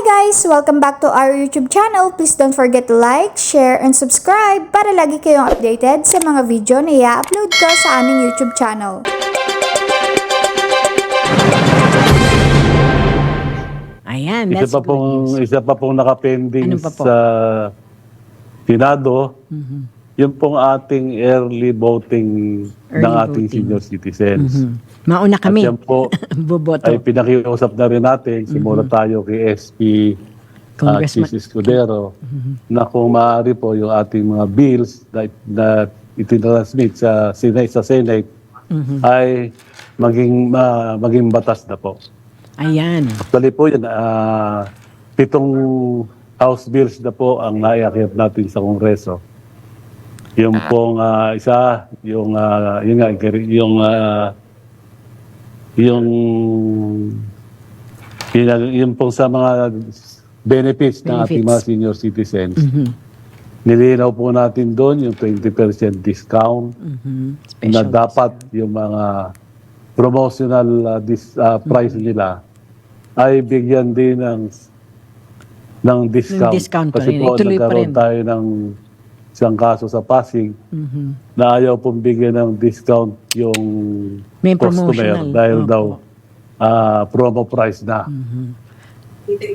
guys! Welcome back to our YouTube channel. Please don't forget to like, share, and subscribe para lagi kayong updated sa mga video na i-upload ko sa aming YouTube channel. Ayan, Isa pa good pong news. isa pa pong nakapending Ano pa po? sa Senado, Mhm. Yung pong ating early voting Early ng ating voting. senior citizens. Mhm. Mauna kami. At yan po Boboto. ay pinakiusap na rin natin, simula tayo kay SP uh, Congressman. Chis Escudero, na kung maaari po yung ating mga bills na, na itinransmit sa Senate, sa Senate ay maging ma- maging batas na po. Ayan. Actually po yun, ah, pitong House bills na po ang naiakyat natin sa Kongreso. Yung pong ah, isa, yung ah, yun nga, yung ah, yung yung, yung pong sa mga benefits, ng ating mga Benefits. senior citizens. Mhm. Nilinaw po natin doon yung 20% discount Mhm. na dapat yung mga promotional uh, dis, uh, price nila ay bigyan din ng ng discount. Ng discount Kasi po nagkaroon rin. tayo ng isang kaso sa Pasig Mhm. na ayaw pong bigyan ng discount yung May customer promotional. dahil Opo. daw ah, promo price na. Mhm.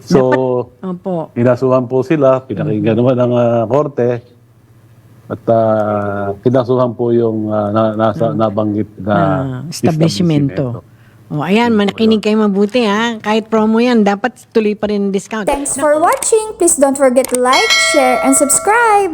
So, Opo. Inasuhan po sila, pinakinggan naman ng ah, korte at uh, kinasuhan po yung ah, na, nasa, nabanggit na Ah, establishmento. O, ayan, manakinig kayo mabuti ha. Kahit promo yan, dapat tuloy pa rin ang discount. Thanks for watching! Please don't forget to like, share, and subscribe!